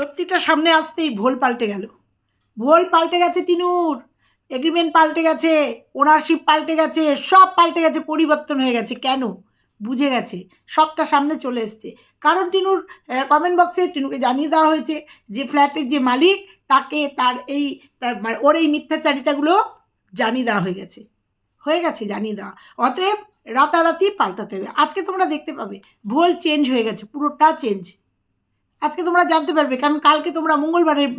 সত্যিটা সামনে আসতেই ভোল পাল্টে গেল। ভোল পাল্টে গেছে টিনুর এগ্রিমেন্ট পাল্টে গেছে ওনারশিপ পাল্টে গেছে, সব পাল্টে গেছে, পরিবর্তন হয়ে গেছে। কেন? বুঝে গেছে, সবটা সামনে চলে এসছে। কারণ টিনুর কমেন্ট বক্সে টিনুকে জানিয়ে দেওয়া হয়েছে যে ফ্ল্যাটের যে মালিক, তাকে তার এই মানে ওর এই মিথ্যাচারিতাগুলো জানিয়ে দেওয়া হয়ে গেছে। হয়ে গেছে জানিয়ে দেওয়া। অতএব রাতারাতি পাল্টাতে হবে। আজকে তোমরা দেখতে পাবে, ভোল চেঞ্জ হয়ে গেছে, পুরোটা চেঞ্জ আজকে তোমরা জানতে পারবে, কারণ কালকে তোমরা মঙ্গলবারের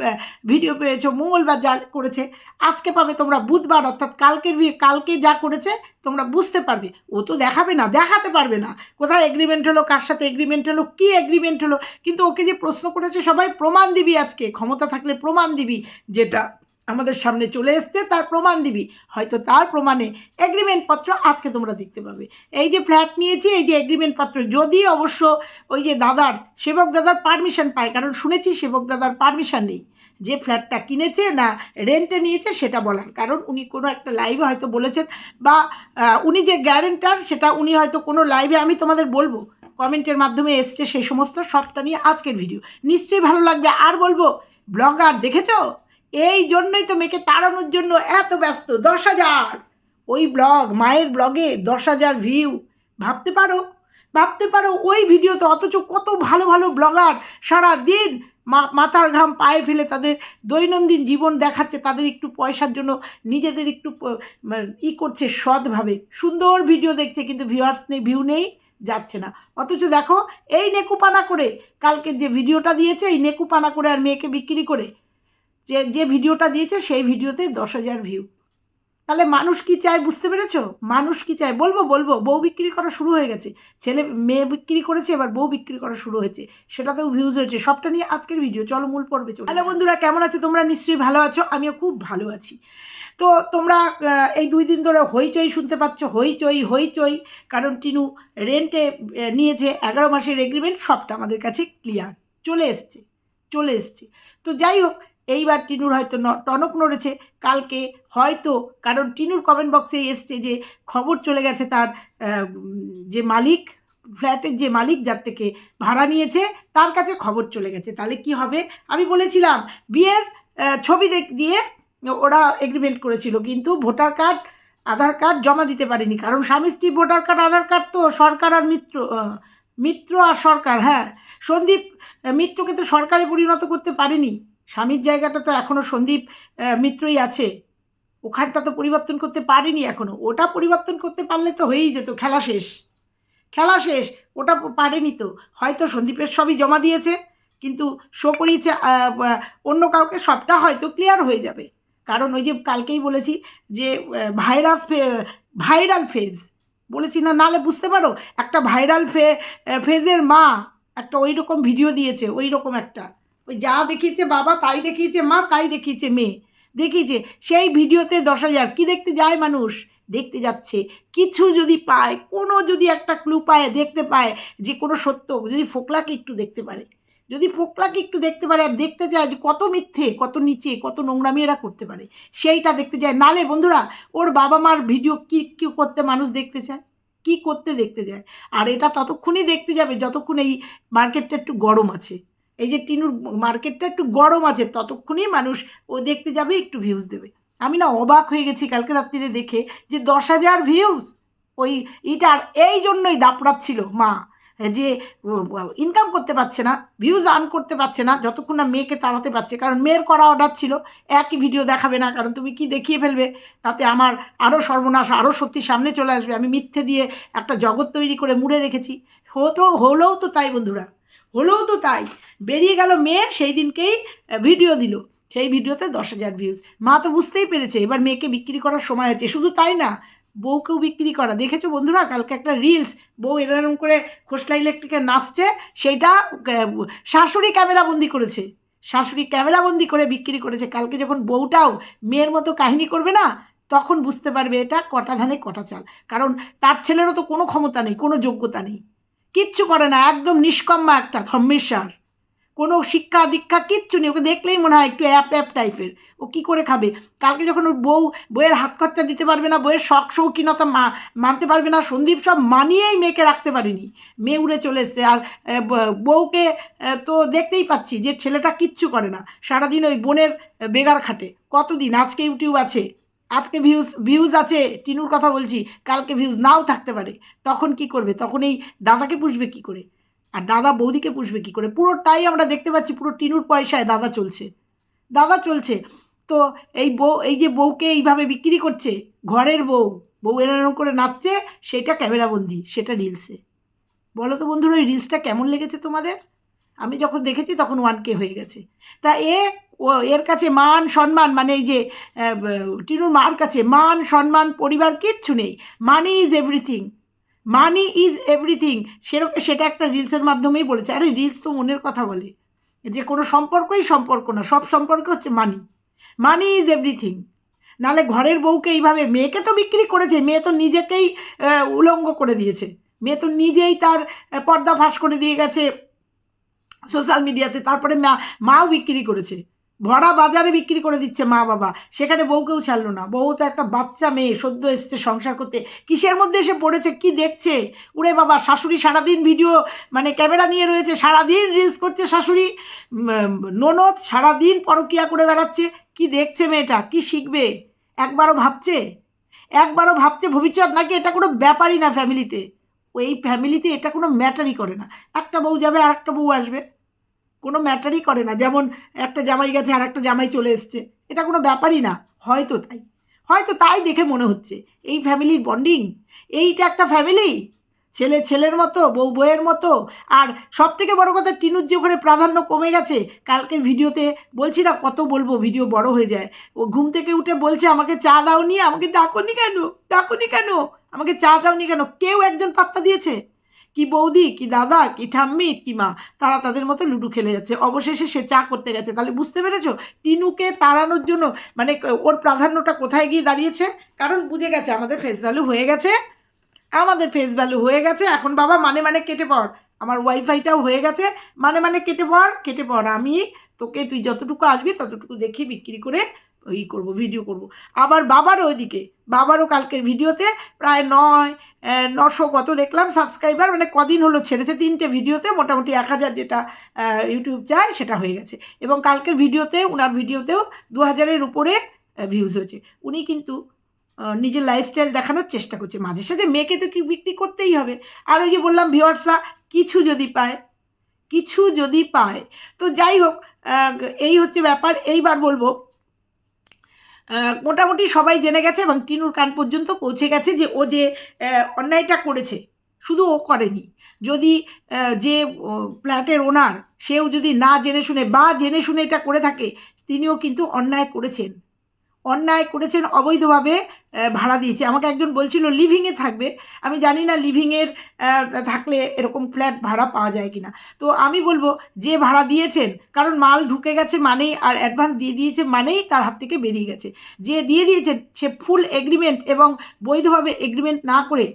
ভিডিও পেয়েছ, মঙ্গলবার যা করেছে, আজকে পাবে তোমরা বুধবার, অর্থাৎ কালকের কালকে যা করেছে, তোমরা বুঝতে পারবে। ও তো দেখাবে না, দেখাতে পারবে না। কোথায় এগ্রিমেন্ট হলো, কার সাথে এগ্রিমেন্ট হলো, কি এগ্রিমেন্ট হলো? কিন্তু ওকে যে প্রশ্ন করেছে, সবাই প্রমাণ দিবি আজকে। ক্ষমতা থাকলে প্রমাণ দিবি যেটা আমাদের সামনে চলে এসছে, তার প্রমাণ দিবি। হয়তো তার প্রমাণে এগ্রিমেন্ট পত্র আজকে তোমরা দেখতে পাবে। এই যে ফ্ল্যাট নিয়েছি, এই যে এগ্রিমেন্ট পত্র, যদি অবশ্য ওই যে দাদার, সেবক দাদার পারমিশন পায়, কারণ শুনেছি সেবক দাদার পারমিশন নেই। যে ফ্ল্যাটটা কিনেছে না রেন্টে নিয়েছে, সেটা বলার। কারণ উনি কোনো একটা লাইভে হয়তো বলেছেন, বা উনি যে গ্যারেন্টার সেটা উনি হয়তো কোনো লাইভে আমি তোমাদের বলব। কমেন্টের মাধ্যমে এসছে সেই সমস্ত, সবটা নিয়ে আজকের ভিডিও নিশ্চয়ই ভালো লাগবে। আর বলব, ব্লগার দেখেছ? এই জন্যই তো মেয়েকে তাড়ানোর জন্য এত ব্যস্ত, দশ হাজার। ওই ব্লগ, মায়ের ব্লগে দশ হাজার ভিউ ভাবতে পারো ভাবতে পারো ওই ভিডিওতে অথচ কত ভালো ভালো ব্লগার সারা দিন মাথার ঘাম পায়ে ফেলে তাদের দৈনন্দিন জীবন দেখাচ্ছে, তাদের একটু পয়সার জন্য নিজেদের একটু ই করছে সৎভাবে। সুন্দর ভিডিও দেখছে, কিন্তু ভিউয়ার্স নেই ভিউ নেই, যাচ্ছে না। অথচ দেখো, এই নেকুপানা করে, কালকে যে ভিডিওটা দিয়েছে, এই নেকুপানা করে আর মেয়েকে বিক্রি করে যে যে ভিডিওটা দিয়েছে সেই ভিডিওতে দশ হাজার ভিউ তাহলে মানুষ কি চায় বুঝতে পেরেছ? মানুষ কি চায়? বলব বলব, বউ বিক্রি করা শুরু হয়ে গেছে। ছেলে, মেয়ে বিক্রি করেছে, এবার বউ বিক্রি করা শুরু হয়েছে। সেটাতেও ভিউজ হয়েছে। সবটা নিয়ে আজকের ভিডিও চলো মূল পর্বে চলো হ্যালো বন্ধুরা, কেমন আছো? তোমরা নিশ্চয়ই ভালো আছো। আমিও খুব ভালো আছি। তো তোমরা এই দুই দিন ধরে হইচই শুনতে পাচ্ছ। হইচই হইচই। কারণ টিনু রেন্টে নিয়েছে এগারো মাসের এগ্রিমেন্ট সবটা আমাদের কাছে ক্লিয়ার চলে এসছে চলে এসছে। তো যাই হোক এইবার টিনুর হয়তো টনক নড়েছে। কালকে হয়তো, কারণ টিনুর কমেন্ট বক্সে এসছে যে, খবর চলে গেছে তার যে মালিক ফ্ল্যাটের যে মালিক যার থেকে ভাড়া নিয়েছে, তার কাছে খবর চলে গেছে। তাহলে কি হবে? আমি বলেছিলাম, বিয়ের ছবি দেখ, দিয়ে ওরা এগ্রিমেন্ট করেছিল, কিন্তু ভোটার কার্ড, আধার কার্ড জমা দিতে পারেনি। কারণ স্বামী স্ত্রী, ভোটার কার্ড, আধার কার্ড তো সরকার আর মিত্র মিত্র আর সরকার হ্যাঁ। সন্দীপ মিত্রকে তো সরকারে পরিণত করতে পারেনি। স্বামীর জায়গাটা তো এখনও সন্দীপ মিত্রই আছে। ওখানটা তো পরিবর্তন করতে পারেনি এখনও ওটা পরিবর্তন করতে পারলে তো হয়েই যেত, খেলা শেষ। খেলা শেষ, ওটা পারেনি তো। হয়তো সন্দীপের সবই জমা দিয়েছে, কিন্তু শো করিয়েছে অন্য কাউকে সবটা হয়তো ক্লিয়ার হয়ে যাবে। কারণ ওই যে কালকেই বলেছি যে ভাইরাস ফে ভাইরাল ফেজ বলেছি না, নালে বুঝতে পারো, একটা ভাইরাল ফে ফেজের মা একটা ওই রকম ভিডিও দিয়েছে ওই রকম একটা। ওই যা দেখিয়েছে বাবা, তাই দেখিয়েছে মা, তাই দেখিয়েছে মেয়ে। দেখিয়েছে, সেই ভিডিওতে দশ হাজার। কী দেখতে যায় মানুষ? দেখতে যাচ্ছে। কিছু যদি পায়, কোনো যদি একটা ক্লু পায়, দেখতে পায় যে কোনো সত্য, যদি ফোকলাকে একটু দেখতে পারে। যদি ফোকলাকে একটু দেখতে পারে আর দেখতে চায় যে কত মিথ্যে, কত নিচে, কত নোংরামি এরা করতে পারে, সেইটা দেখতে চায়। নালে বন্ধুরা, ওর বাবা মার ভিডিও কী কী করতে মানুষ দেখতে চায়? কি করতে দেখতে যায় আর এটা ততক্ষণই দেখতে যাবে, যতক্ষণ এই মার্কেটটা একটু গরম আছে। এই যে টিনুর মার্কেটটা একটু গরম আছে, ততক্ষণেই মানুষ ও দেখতে যাবে, একটু ভিউজ দেবে। আমি না অবাক হয়ে গেছি কালকে রাত্রিরে দেখে যে দশ হাজার ভিউজ ওই এটার এই জন্যই দাপড়াচ্ছিল মা, যে ইনকাম করতে পারছে না ভিউজ আর্ন করতে পারছে না, যতক্ষণ না মেয়েকে তাড়াতে পারছে, কারণ মেয়ের করা অর্ডার ছিল, একই ভিডিও দেখাবে না, কারণ তুমি কি দেখিয়ে ফেলবে? তাতে আমার আরও সর্বনাশ আরও সত্যি সামনে চলে আসবে। আমি মিথ্যে দিয়ে একটা জগৎ তৈরি করে মুড়ে রেখেছি। হতো, হলেও তো তাই বন্ধুরা। হলেও তো তাই। বেরিয়ে গেল মেয়ে সেই দিনকেই ভিডিও দিল। সেই ভিডিওতে দশ হাজার ভিউজ মা তো বুঝতেই পেরেছে, এবার মেয়েকে বিক্রি করার সময় হয়েছে শুধু তাই না, বউকেও বিক্রি করা। দেখেছ বন্ধুরা, কালকে একটা রিলস বউ এরকম করে খোসলা ইলেকট্রিকে নাচছে, সেইটা শাশুড়ি ক্যামেরা বন্দি করেছে। শাশুড়ি ক্যামেরা বন্দি করে বিক্রি করেছে। কালকে যখন বউটাও মেয়ের মতো কাহিনী করবে না, তখন বুঝতে পারবে এটা কটা ধানে কটা চাল। কারণ তার ছেলেরও তো কোনো ক্ষমতা নেই, কোনো যোগ্যতা নেই। কিচ্ছু করে না, একদম নিষ্কম্মা একটা ধম্মেশ্বর কোনো শিক্ষা দীক্ষা কিচ্ছু নেই, ওকে দেখলেই মনে হয় একটু অ্যাপ অ্যাপ টাইপের। ও কী করে খাবে? কালকে যখন ওর বউ বইয়ের হাত খরচা দিতে পারবে না বইয়ের শখ শৌখিনতা মা, মানতে পারবে না, সন্দীপ সব মানিয়েই মেয়েকে রাখতে পারেনি। মেয়ে উড়ে চলে এসছে, আর বউকে তো দেখতেই পাচ্ছি যে ছেলেটা কিচ্ছু করে না। সারাদিন ওই বোনের বেগার খাটে। কতদিন? আজকে ইউটিউব আছে। আজকে ভিউজ ভিউজ আছে, টিনুর কথা বলছি, কালকে ভিউজ নাও থাকতে পারে, তখন কি করবে? তখন এই দাদাকে পুষবে কি করে? আর দাদা বৌদিকে পুষবে কি করে? পুরোটাই আমরা দেখতে পাচ্ছি, পুরো টিনুর পয়সায় দাদা চলছে। দাদা চলছে। তো এই বউ, এই যে বউকে এইভাবে বিক্রি করছে, ঘরের বউ বউ এরকম করে নাচছে, সেটা ক্যামেরাবন্দি সেটা রিলসে বলো তো বন্ধুরা ওই রিলসটা কেমন লেগেছে তোমাদের? আমি যখন দেখেছি, তখন ওয়ান কে হয়ে গেছে। তা এ ও, এর কাছে মান, সম্মান মানে এই যে টিনুর মার কাছে মান, সম্মান, পরিবার কিচ্ছু নেই। Money is everything money is everything সেরকম, সেটা একটা রিলসের মাধ্যমেই বলেছে। আরে রিলস তো মনের কথা বলে। যে কোনো সম্পর্কই সম্পর্ক না, সব সম্পর্ক হচ্ছে মানি মানি ইজ এভরিথিং নালে ঘরের বউকে এইভাবে, মেয়েকে তো বিক্রি করেছে, মেয়ে তো নিজেকেই উলঙ্গ করে দিয়েছে। মেয়ে তো নিজেই তার পর্দা ফাঁস করে দিয়ে গেছে। সোশ্যাল মিডিয়াতে তারপরে মা, মাও বিক্রি করেছে। ভরা বাজারে বিক্রি করে দিচ্ছে মা বাবা। সেখানে বউকেও ছাড়লো না। বউ তো একটা বাচ্চা মেয়ে, সদ্য এসছে সংসার করতে। কিসের মধ্যে এসে পড়েছে? কি দেখছে? উড়ে বাবা, শাশুড়ি সারাদিন ভিডিও মানে ক্যামেরা নিয়ে রয়েছে, সারাদিন রিলস করছে শাশুড়ি। ননদ সারাদিন পরকিয়া করে বেড়াচ্ছে। কি দেখছে মেয়েটা? কি শিখবে? একবারও ভাবছে? একবারও ভাবছে ভবিষ্যৎ? নাকি এটা কোনো ব্যাপারই না ফ্যামিলিতে ওই ফ্যামিলিতে এটা কোনো ম্যাটারই করে না। একটা বউ যাবে আর একটা বউ আসবে। কোনো ম্যাটারই করে না। যেমন একটা জামাই গেছে আর একটা জামাই চলে এসছে। এটা কোনো ব্যাপারই না। হয়তো তাই। হয়তো তাই দেখে মনে হচ্ছে। এই ফ্যামিলির বন্ডিং এইটা একটা ফ্যামিলি ছেলে ছেলের মতো, বউ বউয়ের মতো? আর সব থেকে বড়ো কথা, টিনুর যে ওখানে প্রাধান্য কমে গেছে কালকে ভিডিওতে বলছি না কত বলব, ভিডিও বড় হয়ে যায়। ও ঘুম থেকে উঠে বলছে, আমাকে চা দাওনি, আমাকে ডাকনি কেন? ডাকনি কেন? আমাকে চা দাওনি কেন? কেউ একজন পাত্তা দিয়েছে। কি বৌদি, কি দাদা, কি ঠাম্মি, কি মা? তারা তাদের মতো লুডো খেলে যাচ্ছে। অবশেষে সে চা করতে গেছে। তাহলে বুঝতে পেরেছ? টিনুকে তাড়ানোর জন্য মানে ওর প্রাধান্যটা কোথায় গিয়ে দাঁড়িয়েছে? কারণ বুঝে গেছে, আমাদের ফেস ভ্যালু হয়ে গেছে। আমাদের ফেস ভ্যালু হয়ে গেছে। এখন বাবা মানে মানে কেটে পড়। আমার ওয়াইফাইটাও হয়ে গেছে। মানে মানে কেটে পড় কেটে পড়। আমি তোকে, তুই যতটুকু আসবি, ততটুকু দেখি, বিক্রি করে ই করব ভিডিও করব। আবার বাবারও ওইদিকে, বাবারও কালকের ভিডিওতে প্রায় নয় নশো কত দেখলাম সাবস্ক্রাইবার মানে কদিন হলো ছেড়েছে তিনটে ভিডিওতে মোটামুটি এক হাজার যেটা ইউটিউব চায় সেটা হয়ে গেছে। এবং কালকের ভিডিওতে ওনার ভিডিওতেও দু হাজারের উপরে ভিউজ হয়েছে। উনি কিন্তু নিজের লাইফস্টাইল দেখানোর চেষ্টা করছে। মাঝে সাঝে মেয়েকে তো বিক্রি করতেই হবে। আর ওই যে বললাম ভিওয়ার্সরা কিছু যদি পায়, কিছু যদি পায়, তো যাই হোক এই হচ্ছে ব্যাপার। এইবার বলব মোটামুটি সবাই জেনে গেছে এবং টিনুর কান পর্যন্ত পৌঁছে গেছে যে ও যে অন্যায়টা করেছে, শুধু ও করেনি। যদি যে ফ্ল্যাটের ওনার, সেও যদি না জেনে শুনে বা জেনে শুনে এটা করে থাকে, তিনিও কিন্তু অন্যায় করেছেন। অন্যায় করেছেন, অবৈধভাবে ভাড়া দিয়েছে। আমাকে একজন বলছিল লিভিংয়ে থাকবে। আমি জানি না লিভিংয়ের থাকলে এরকম ফ্ল্যাট ভাড়া পাওয়া যায় কিনা। তো আমি বলব, যে ভাড়া দিয়েছেন, কারণ মাল ঢুকে গেছে মানেই আর অ্যাডভান্স দিয়ে দিয়েছে মানেই তার হাত থেকে বেরিয়ে গেছে। যে দিয়ে দিয়েছেন, সে ফুল এগ্রিমেন্ট এবং বৈধভাবে এগ্রিমেন্ট না করে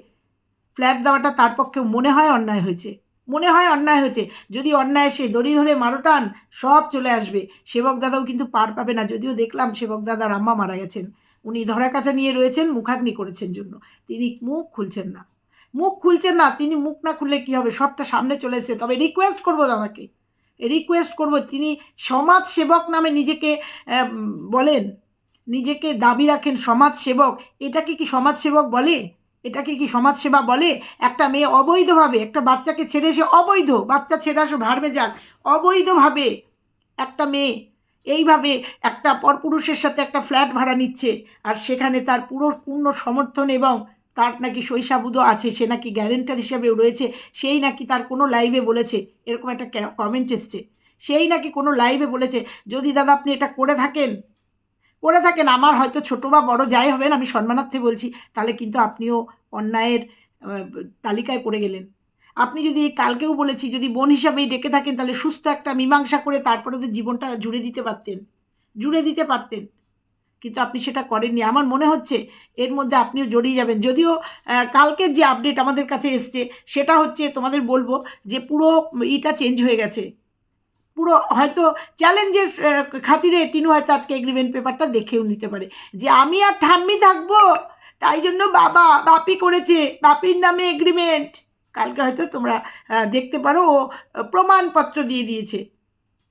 ফ্ল্যাট দেওয়াটা তার পক্ষে মনে হয় অন্যায় হয়েছে। মনে হয় অন্যায় হয়েছে। যদি অন্যায় সে দড়ি ধরে মারোটান সব চলে আসবে। সেবক দাদাও কিন্তু পার পাবে না। যদিও দেখলাম সেবক দাদার আম্মা মারা গেছেন। উনি ধরা কাছা নিয়ে রয়েছেন, মুখাগ্নি করেছেন জন্য। তিনি মুখ খুলছেন না। মুখ খুলছেন না, তিনি মুখ না খুললে কী হবে? সবটা সামনে চলে এসেছে। তবে রিকোয়েস্ট করব দাদাকে। রিকোয়েস্ট করব। তিনি সমাজ সেবক নামে নিজেকে বলেন, নিজেকে দাবি রাখেন সমাজ সেবক। এটাকে কি সমাজ সেবক বলে? এটাকে কি সমাজসেবা বলে? একটা মেয়ে অবৈধভাবে, একটা বাচ্চাকে ছেড়ে এসে অবৈধ, বাচ্চা ছেড়ে আসো, ভাড়বে যাক, অবৈধভাবে একটা মেয়ে এইভাবে একটা পরপুরুষের সাথে একটা ফ্ল্যাট ভাড়া নিচ্ছে আর সেখানে তার পুরো পূর্ণ সমর্থন এবং তার নাকি শৈশাবুদও আছে, সে নাকি গ্যারেন্টার হিসাবেও রয়েছে, সেই নাকি তার কোনো লাইভে বলেছে, এরকম একটা কমেন্ট এসছে, সেই নাকি কোনো লাইভে বলেছে। যদি দাদা আপনি এটা করে থাকেন করে থাকেন আমার হয়তো ছোটো বা বড় যাই হবেন আমি সম্মানার্থে বলছি তাহলে কিন্তু আপনিও অন্যায়ের তালিকায় পড়ে গেলেন। আপনি যদি কালকেও বলেছি যদি বোন হিসাবেই ডেকে থাকেন তাহলে সুস্থ একটা মীমাংসা করে তারপরে ওদের জীবনটা জুড়ে দিতে পারতেন। জুড়ে দিতে পারতেন। কিন্তু আপনি সেটা করেননি। আমার মনে হচ্ছে এর মধ্যে আপনিও জড়িয়ে যাবেন। যদিও আহ, কালকের যে আপডেট আমাদের কাছে এসছে সেটা হচ্ছে তোমাদের বলব যে পুরো ইটা চেঞ্জ হয়ে গেছে। পুরো হয়তো চ্যালেঞ্জের খাতিরে টিনু হয়তো আজকে এগ্রিমেন্ট পেপারটা দেখেও নিতে পারে। যে আমি আর ঠাম্মি থাকব, তাই জন্য বাবা, বাপি করেছে, বাপির নামে এগ্রিমেন্ট কালকে হয়তো তোমরা দেখতে পারো, ও প্রমাণপত্র দিয়ে দিয়েছে।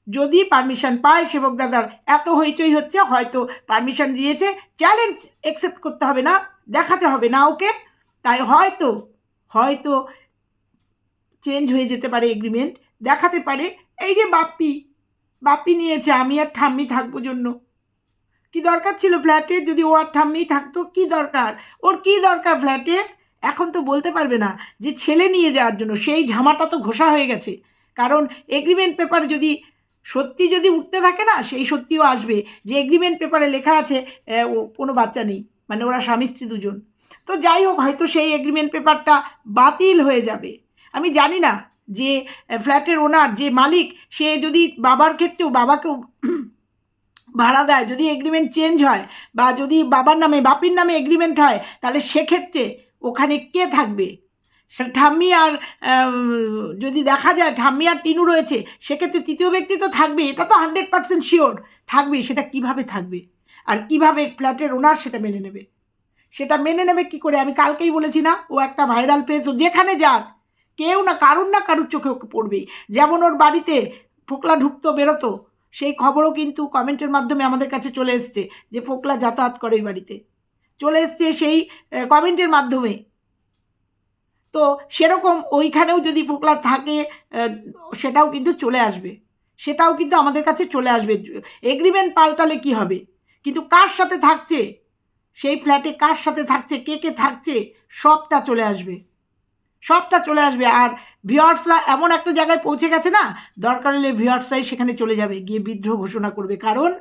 যদি পারমিশন পায় সেবক দাদার, এত হইচই হচ্ছে, হয়তো পারমিশন দিয়েছে চ্যালেঞ্জ অ্যাকসেপ্ট করতে হবে না, দেখাতে হবে না ওকে। তাই হয়তো হয়তো চেঞ্জ হয়ে যেতে পারে এগ্রিমেন্ট দেখাতে পারে এই যে বাপ্পি বাপ্পি নিয়েছে, আমি আর ঠাম্মি থাকব জন্য। কি দরকার ছিল ফ্ল্যাটের? যদি ও আর ঠাম্মি থাকতো, কি দরকার? ওর কি দরকার ফ্ল্যাটের? এখন তো বলতে পারবে না যে ছেলে নিয়ে যাওয়ার জন্য, সেই ঝামাটা তো ঘোষা হয়ে গেছে। কারণ এগ্রিমেন্ট পেপার যদি সত্যি যদি উঠতে থাকে না, সেই সত্যিও আসবে যে এগ্রিমেন্ট পেপারে লেখা আছে ও, কোনো বাচ্চা নেই মানে ওরা স্বামী স্ত্রী দুজন। তো যাই হোক, হয়তো সেই এগ্রিমেন্ট পেপারটা বাতিল হয়ে যাবে। আমি জানি না যে ফ্ল্যাটের ওনার যে মালিক, সে যদি বাবার ক্ষেত্রেও বাবাকেও ভাড়া দেয়, যদি এগ্রিমেন্ট চেঞ্জ হয় বা যদি বাবার নামে, বাপির নামে এগ্রিমেন্ট হয়, তাহলে সেক্ষেত্রে ওখানে কে থাকবে? ঠাম্মি আর যদি দেখা যায় ঠাম্মি আর টিনু রয়েছে, সেক্ষেত্রে তৃতীয় ব্যক্তি তো থাকবে, এটা তো হান্ড্রেড পার্সেন্ট শিওর থাকবে, সেটা কীভাবে থাকবে? আর কীভাবে ফ্ল্যাটের ওনার সেটা মেনে নেবে? সেটা মেনে নেবে কি করে? আমি কালকেই বলেছি না, ও একটা ভাইরাল পেজ ও যেখানে যাক কেউ না কারুর না কারুর চোখে ওকে পড়বেই। যেমন ওর বাড়িতে ফোকলা ঢুকতো, বেরোতো, সেই খবরও কিন্তু কমেন্টের মাধ্যমে আমাদের কাছে চলে এসছে যে ফোকলা যাতায়াত করে এই বাড়িতে। চলে এসছে সেই কমেন্টের মাধ্যমে। তো সেরকম ওইখানেও যদি ফোকলা থাকে সেটাও কিন্তু চলে আসবে। সেটাও কিন্তু আমাদের কাছে চলে আসবে। এগ্রিমেন্ট পাল্টালে কি হবে? কিন্তু কার সাথে থাকছে? সেই ফ্ল্যাটে কার সাথে থাকছে? কে কে থাকছে? সবটা চলে আসবে। সবটা চলে আসবে। আর ভিওয়ার্সরা এমন একটা জায়গায় পৌঁছে গেছে না, দরকার হলে ভিওয়ার্সরাই সেখানে চলে যাবে, গিয়ে বিদ্রোহ ঘোষণা করবে। কারণ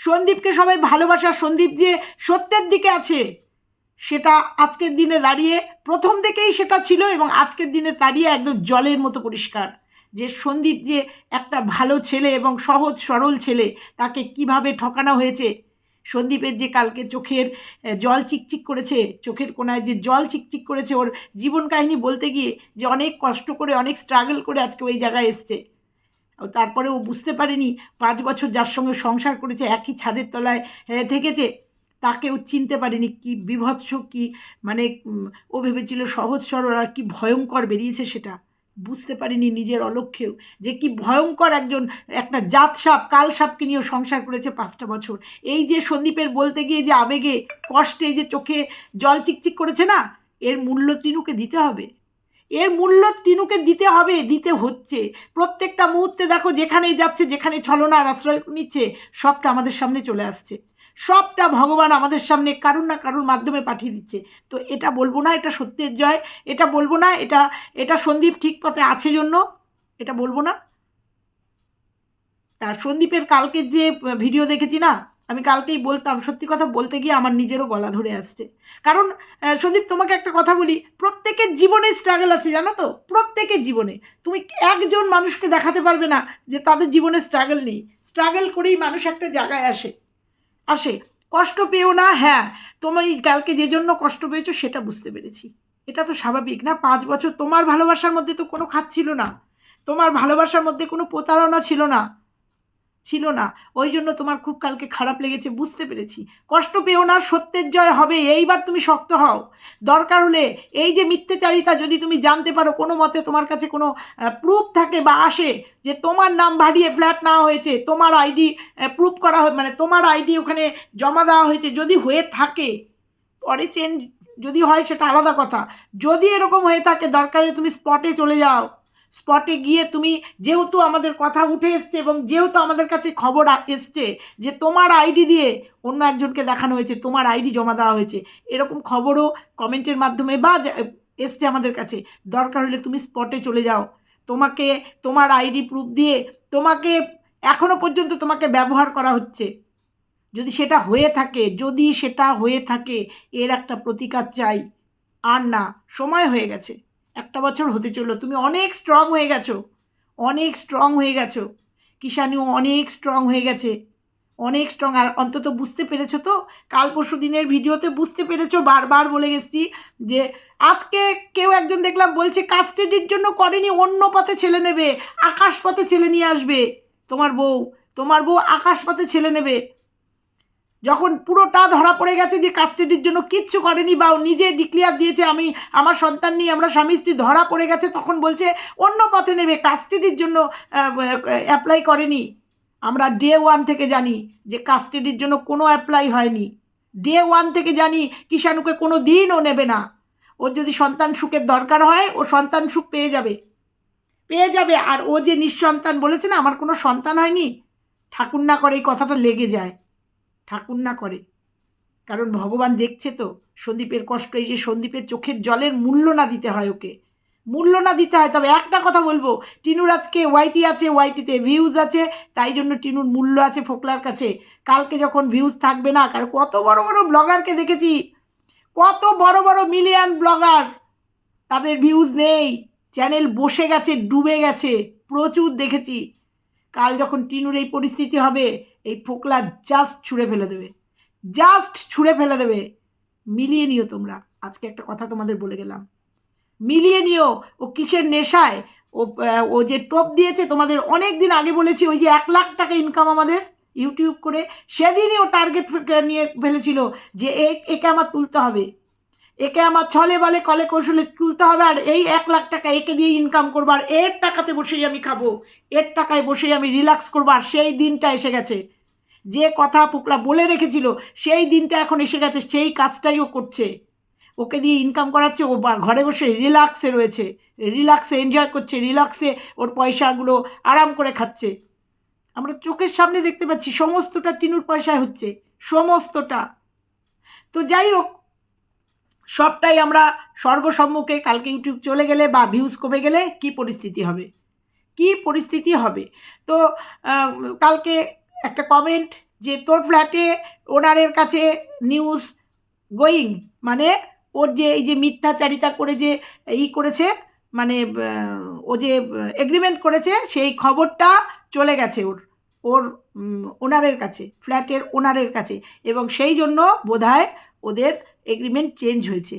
সন্দীপকে সবাই ভালোবাসা সন্দীপ যে সত্যের দিকে আছে, সেটা আজকের দিনে দাঁড়িয়ে প্রথম থেকেই সেটা ছিল এবং আজকের দিনে দাঁড়িয়ে একদম জলের মতো পরিষ্কার। যে সন্দীপ যে একটা ভালো ছেলে এবং সহজ সরল ছেলে, তাকে কীভাবে ঠকানো হয়েছে সন্দীপের যে কালকে চোখের জল চিকচিক করেছে, চোখের কোনায় যে জল চিকচিক করেছে, ওর জীবন কাহিনী বলতে গিয়ে যে অনেক কষ্ট করে, অনেক স্ট্রাগল করে আজকে ওই জায়গায় এসছে। তারপরে ও বুঝতে পারেনি, পাঁচ বছর যার সঙ্গে সংসার করেছে, একই ছাদের তলায় থেকেছে, তাকে ও চিনতে পারেনি, কি বিভৎস, কি মানে ও ভেবেছিল সহজ সরল আর কি ভয়ঙ্কর বেরিয়েছে সেটা। বুঝতে পারিনি নিজের অলক্ষ্যেও যে কি ভয়ঙ্কর একজন, একটা জাত সাপ, কাল সাপকে নিয়েও সংসার করেছে পাঁচটা বছর। এই যে সন্দীপের বলতে গিয়ে যে আবেগে, কষ্টে যে চোখে জল চিকচিক করেছে না, এর মূল্য তিনুকে দিতে হবে। এর মূল্য তিনুকে দিতে হবে, দিতে হচ্ছে। প্রত্যেকটা মুহূর্তে দেখো যেখানেই যাচ্ছে যেখানে ছলনার আশ্রয় নিচ্ছে, সবটা আমাদের সামনে চলে আসছে। সবটা ভগবান আমাদের সামনে কারুর না কারুর মাধ্যমে পাঠিয়ে দিচ্ছে। তো এটা বলব না, এটা সত্যের জয়, এটা বলব না, এটা এটা সন্দীপ ঠিক পথে আছে জন্য, এটা বলব না। আর সন্দীপের কালকের যে ভিডিও দেখেছি না, আমি কালকেই বলতাম, সত্যি কথা বলতে গিয়ে আমার নিজেরও গলা ধরে আসছে। কারণ সন্দীপ তোমাকে একটা কথা বলি, প্রত্যেকের জীবনে স্ট্রাগল আছে, জানো তো? প্রত্যেকের জীবনে। তুমি একজন মানুষকে দেখাতে পারবে না যে তাদের জীবনে স্ট্রাগল নেই। স্ট্রাগল করেই মানুষ একটা জায়গায় আসে। আসে। কষ্ট পেও না হ্যাঁ তুমি কালকে যে জন্য কষ্ট পেয়েছ সেটা বুঝতে পেরেছি। এটা তো স্বাভাবিক না? পাঁচ বছর তোমার ভালোবাসার মধ্যে তো কোনো খাত ছিল না। তোমার ভালোবাসার মধ্যে কোনো প্রতারণা ছিল না। ছিল না। ওই জন্য তোমার খুব কালকে খারাপ লেগেছে, বুঝতে পেরেছি। কষ্ট পেও না, সত্যের জয় হবে, এইবার তুমি শক্ত হও। দরকার হলে এই যে মিথ্যেচারিতা, যদি তুমি জানতে পারো, কোনো মতে তোমার কাছে কোনো প্রুফ থাকে বা আসে যে তোমার নাম ভাড়িয়ে ফ্ল্যাট নেওয়া হয়েছে, তোমার আইডি প্রুফ করা হয় মানে তোমার আইডি ওখানে জমা দেওয়া হয়েছে, যদি হয়ে থাকে, পরে চেঞ্জ যদি হয় সেটা আলাদা কথা। যদি এরকম হয়ে থাকে, দরকারে তুমি স্পটে চলে যাও। স্পটে গিয়ে তুমি যেহেতু আমাদের কথা উঠে এসছে এবং যেহেতু আমাদের কাছে খবর এসছে যে তোমার আইডি দিয়ে অন্য একজনকে দেখানো হয়েছে, তোমার আইডি জমা দেওয়া হয়েছে, এরকম খবরও কমেন্টের মাধ্যমে বা এসছে আমাদের কাছে। দরকার হলে তুমি স্পটে চলে যাও। তোমাকে, তোমার আইডি প্রুফ দিয়ে তোমাকে এখনও পর্যন্ত তোমাকে ব্যবহার করা হচ্ছে। যদি সেটা হয়ে থাকে, যদি সেটা হয়ে থাকে, এর একটা প্রতিকার চাই। আর না, সময় হয়ে গেছে। একটা বছর হতে চলল, তুমি অনেক স্ট্রং হয়ে গেছো, অনেক স্ট্রং হয়ে গেছো। কিষানিও অনেক স্ট্রং হয়ে গেছে, অনেক স্ট্রং আর অন্তত বুঝতে পেরেছ তো, কাল পরশু দিনের ভিডিওতে বুঝতে পেরেছ, বারবার বলে গেছি যে, আজকে কেউ একজন দেখলাম বলছে, কাস্টেডির জন্য করেনি, অন্য পথে ছেলে নেবে, আকাশ পথে ছেলে নিয়ে আসবে। তোমার বউ তোমার বউ আকাশ পথে ছেলে নেবে। যখন পুরোটা ধরা পড়ে গেছে যে কাস্টাডির জন্য কিচ্ছু করেনি বা নিজে ডিক্লিয়ার দিয়েছে, আমি আমার সন্তান নিয়ে আমরা স্বামী স্ত্রী ধরা পড়ে গেছে, তখন বলছে, অন্য পথে নেবে, কাস্টাডির জন্য অ্যাপ্লাই করেনি। আমরা ডে ওয়ান থেকে জানি যে কাস্টাডির জন্য কোনো অ্যাপ্লাই হয়নি। ডে ওয়ান থেকে জানি কিষাণুকে কোনো দিনও নেবে না। ওর যদি সন্তান সুখের দরকার হয়, ও সন্তান সুখ পেয়ে যাবে। পেয়ে যাবে, আর ও যে নিঃসন্তান বলেছে না, আমার কোনো সন্তান হয়নি, ঠাকুর না করে এই কথাটা লেগে যায়। ঠাকুর না করে। কারণ ভগবান দেখছে তো, সন্দীপের কষ্ট, এই যে সন্দীপের চোখের জলের মূল্য না দিতে হয় ওকে। মূল্য না দিতে হয়, তবে একটা কথা বলব, টিনুর আজকে ওয়াইটি আছে ওয়াইটিতে ভিউজ আছে, তাই জন্য টিনুর মূল্য আছে ফোকলার কাছে। কালকে যখন ভিউজ থাকবে না, কারণ কত বড় বড় ব্লগারকে দেখেছি, কত বড় বড় মিলিয়ন ব্লগার, তাদের ভিউজ নেই চ্যানেল বসে গেছে, ডুবে গেছে, প্রচুর দেখেছি। কাল যখন টিনুর এই পরিস্থিতি হবে এই ফোকলা জাস্ট ছুঁড়ে ফেলে দেবে। জাস্ট ছুঁড়ে ফেলে দেবে। মিলিয়ে নিও তোমরা। আজকে একটা কথা তোমাদের বলে গেলাম। মিলিয়ে নিও। ও কিসের নেশায়? ও ও যে টোপ দিয়েছে তোমাদের অনেক দিন আগে বলেছি, ওই যে এক লাখ টাকা ইনকাম আমাদের ইউটিউব করে, সেদিনই ও টার্গেট নিয়ে ফেলেছিল যে একে আমার তুলতে হবে। একে আমার ছলে বলে কলে কৌশলে তুলতে হবে আর এই এক লাখ টাকা একে দিয়ে ইনকাম করব আর এর টাকাতে বসেই আমি খাব। এর টাকায় বসেই আমি রিল্যাক্স করব আর সেই দিনটা এসে গেছে। যে কথা পুকলা বলে রেখেছিল, সেই দিনটা এখন এসে গেছে, সেই কাজটাই ও করছে। ওকে দিয়ে ইনকাম করাচ্ছে, ও ঘরে বসে রিল্যাক্সে রয়েছে। রিল্যাক্সে এনজয় করছে রিল্যাক্সে ওর পয়সাগুলো আরাম করে খাচ্ছে। আমরা চোখের সামনে দেখতে পাচ্ছি, সমস্তটা টিনুর পয়সায় হচ্ছে, সমস্তটা। তো যাই হোক, সবটাই আমরা সর্বসম্মুখে কালকে ইউটিউব চলে গেলে বা ভিউজ কমে গেলে কি পরিস্থিতি হবে? কি পরিস্থিতি হবে? তো কালকে একটা কমেন্ট যে তোর ফ্ল্যাটে ওনারের কাছে নিউজ গোয়িং মানে ওর যে এই যে মিথ্যাচারিতা করে যে ই করেছে মানে ও যে এগ্রিমেন্ট করেছে, সেই খবরটা চলে গেছে ওর ওর ওনারের কাছে ফ্ল্যাটের ওনারের কাছে এবং সেই জন্য বোধহয় ওদের এগ্রিমেন্ট চেঞ্জ হয়েছে।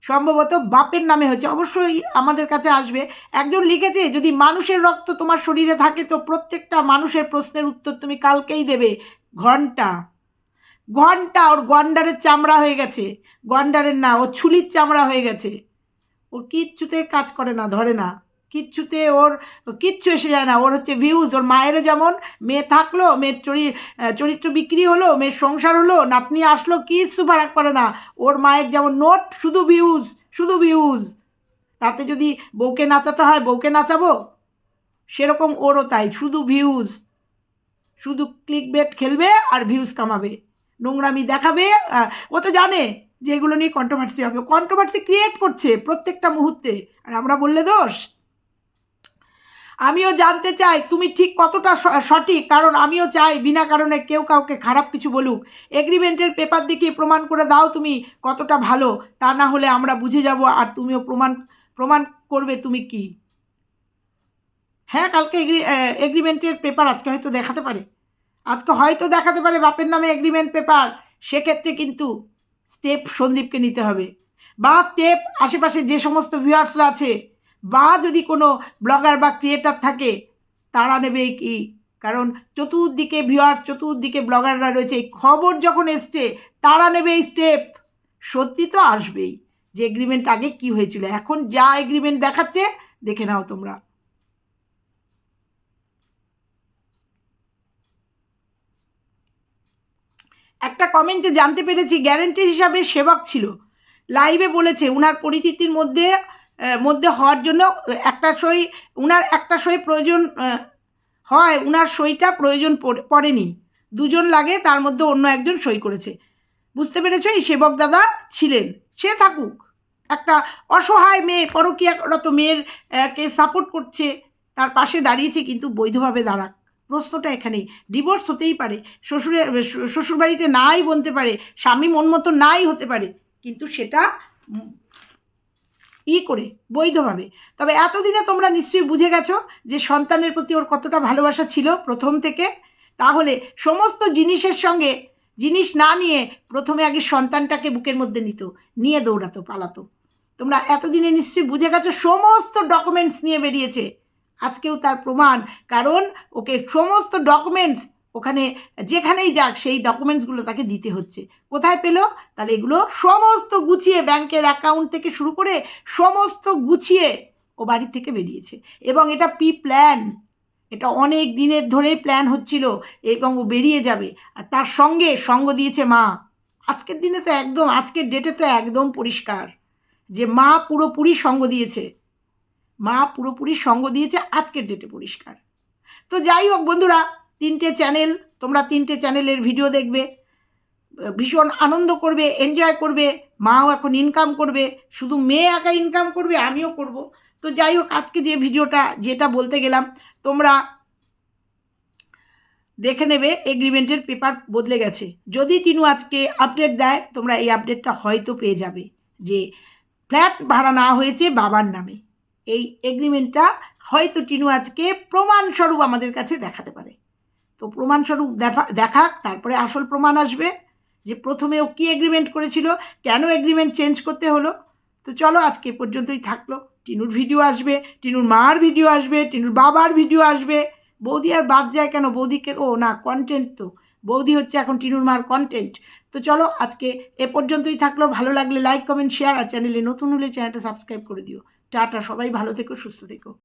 সম্ভবত বাপের নামে হয়েছে। অবশ্যই আমাদের কাছে আসবে। একজন লিখেছে, যদি মানুষের রক্ত তোমার শরীরে থাকে, তো প্রত্যেকটা মানুষের প্রশ্নের উত্তর তুমি কালকেই দেবে। ঘণ্টা। ঘণ্টা ওর গন্ডারের চামড়া হয়ে গেছে। গন্ডারের না ও ছুলির চামড়া হয়ে গেছে। ও কিচ্ছুতে কাজ করে না, ধরে না। কিচ্ছুতে ওর, কিচ্ছু এসে যায় না। ওর হচ্ছে ভিউজ ওর মায়েরও যেমন, মেয়ে থাকল, মেয়ের চরি চরিত্র বিক্রি হলো, মেয়ের সংসার হলো, নাতনি আসলো, কিচ্ছু ফারাক করে না। ওর মায়ের যেমন নোট, শুধু ভিউজ শুধু ভিউজ তাতে যদি বউকে নাচাতে হয়, বউকে নাচাবো? সেরকম ওরও তাই, শুধু ভিউজ শুধু ক্লিক বেট খেলবে আর ভিউজ কামাবে। নোংরামি দেখাবে ও তো জানে যে এগুলো নিয়ে কন্ট্রোভার্সি হবে। কন্ট্রোভার্সি ক্রিয়েট করছে প্রত্যেকটা মুহূর্তে। আর আমরা বললে দোষ? আমিও জানতে চাই তুমি ঠিক কতটা সঠিক, কারণ আমিও চাই বিনা কারণে কেউ কাউকে খারাপ কিছু বলুক। এগ্রিমেন্টের পেপার দেখিয়ে প্রমাণ করে দাও তুমি কতটা ভালো, তা না হলে আমরা বুঝে যাব আর তুমিও প্রমাণ প্রমাণ করবে তুমি কি। হ্যাঁ কালকে এগ্রিমেন্টের পেপার, আজকে হয়তো দেখাতে পারে। আজকে হয়তো দেখাতে পারে বাপের নামে এগ্রিমেন্ট পেপার, সেক্ষেত্রে কিন্তু স্টেপ সন্দীপকে নিতে হবে। বা স্টেপ আশেপাশে যে সমস্ত ভিউয়ার্সরা আছে বা যদি কোনো ব্লগার বা ক্রিয়েটার থাকে, তারা নেবে কি? কারণ চতুর্দিকে ভিউয়ার্স চতুর্দিকে ব্লগাররা রয়েছে। এই খবর যখন এসছে, তারা নেবে এই স্টেপ সত্যি তো আসবেই যে এগ্রিমেন্ট আগে কি হয়েছিল। এখন যা এগ্রিমেন্ট দেখাচ্ছে, দেখে নাও তোমরা। একটা কমেন্টে জানতে পেরেছি গ্যারেন্টি হিসাবে সেবক ছিল। লাইভে বলেছে, উনার পরিচিতির মধ্যে মধ্যে হওয়ার জন্য, একটা সই, উনার একটা সই প্রয়োজন হয়, উনার সইটা প্রয়োজন পড়ে- পড়েনি। দুজন লাগে, তার মধ্যে অন্য একজন সই করেছে। বুঝতে পেরেছ? এই সেবক দাদা ছিলেন। সে থাকুক। একটা অসহায় মেয়ে, পরকীয়ারত মেয়ের কে সাপোর্ট করছে, তার পাশে দাঁড়িয়েছে, কিন্তু বৈধভাবে দাঁড়াক। প্রশ্নটা এখানেই। ডিভোর্স হতেই পারে। শ্বশুরে শ্বশুরবাড়িতে নাই বলতে পারে। স্বামী মন মতো নাই হতে পারে। কিন্তু সেটা ই করে, বৈধভাবে। তবে এতদিনে তোমরা নিশ্চয়ই বুঝে গেছো যে সন্তানের প্রতি ওর কতটা ভালোবাসা ছিল প্রথম থেকে। তাহলে সমস্ত জিনিসের সঙ্গে জিনিস না নিয়ে প্রথমে আগে সন্তানটাকে বুকের মধ্যে নিত, নিয়ে দৌড়াতো, পালাতো। তোমরা এতদিনে নিশ্চয়ই বুঝে গেছো সমস্ত ডকুমেন্টস নিয়ে বেরিয়েছে। আজকেও তার প্রমাণ, কারণ ওকে সমস্ত ডকুমেন্টস ওখানে যেখানেই যাক, সেই ডকুমেন্টসগুলো তাকে দিতে হচ্ছে। কোথায় পেল? তাহলে এগুলো সমস্ত গুছিয়ে ব্যাংকের অ্যাকাউন্ট থেকে শুরু করে সমস্ত গুছিয়ে ও বাড়ি থেকে বেরিয়েছে। এবং এটা পি প্ল্যান এটা অনেক দিনের ধরেই প্ল্যান হচ্ছিল এবং ও বেরিয়ে যাবে। আর তার সঙ্গে সঙ্গ দিয়েছে মা। আজকের দিনে তো একদম, আজকের ডেটে তো একদম পরিষ্কার যে মা পুরোপুরি সঙ্গ দিয়েছে। মা পুরোপুরি সঙ্গ দিয়েছে, আজকের ডেটে পরিষ্কার। তো যাই হোক বন্ধুরা তিনটে চ্যানেল, তোমরা তিনটে চ্যানেলের ভিডিও দেখবে। ভীষণ আনন্দ করবে এনজয় করবে, মাও এখন ইনকাম করবে, শুধু মেয়ে একা ইনকাম করবে, আমিও করব। তো যাই হোক, আজকে যে ভিডিওটা যেটা বলতে গেলাম, তোমরা দেখে নেবে এগ্রিমেন্টের পেপার বদলে গেছে। যদি টিনু আজকে আপডেট দেয়, তোমরা এই আপডেটটা হয়তো পেয়ে যাবে যে ফ্ল্যাট ভাড়া না হয়েছে বাবার নামে। এই এগ্রিমেন্টটা হয়তো টিনু আজকে প্রমাণস্বরূপ আমাদের কাছে দেখাতে পারে। তো প্রমাণস্বরূপ দেখা, দেখাক, তারপরে আসল প্রমাণ আসবে যে প্রথমে ও কী এগ্রিমেন্ট করেছিল, কেন এগ্রিমেন্ট চেঞ্জ করতে হলো। তো চলো আজকে পর্যন্তই থাকল। টিনুর ভিডিও আসবে, টিনুর মার ভিডিও আসবে, টিনুর বাবার ভিডিও আসবে। বৌদি আর বাদ যায় কেন? বৌদিকে ও না কন্টেন্ট তো। বৌদি হচ্ছে এখন টিনুর মার কন্টেন্ট তো চলো আজকে এ পর্যন্তই থাকল। ভালো লাগলে লাইক কমেন্ট শেয়ার আর চ্যানেলে নতুন হলে চ্যানেলটা সাবস্ক্রাইব করে দিও। টাটা, সবাই ভালো থেকো, সুস্থ থেকো।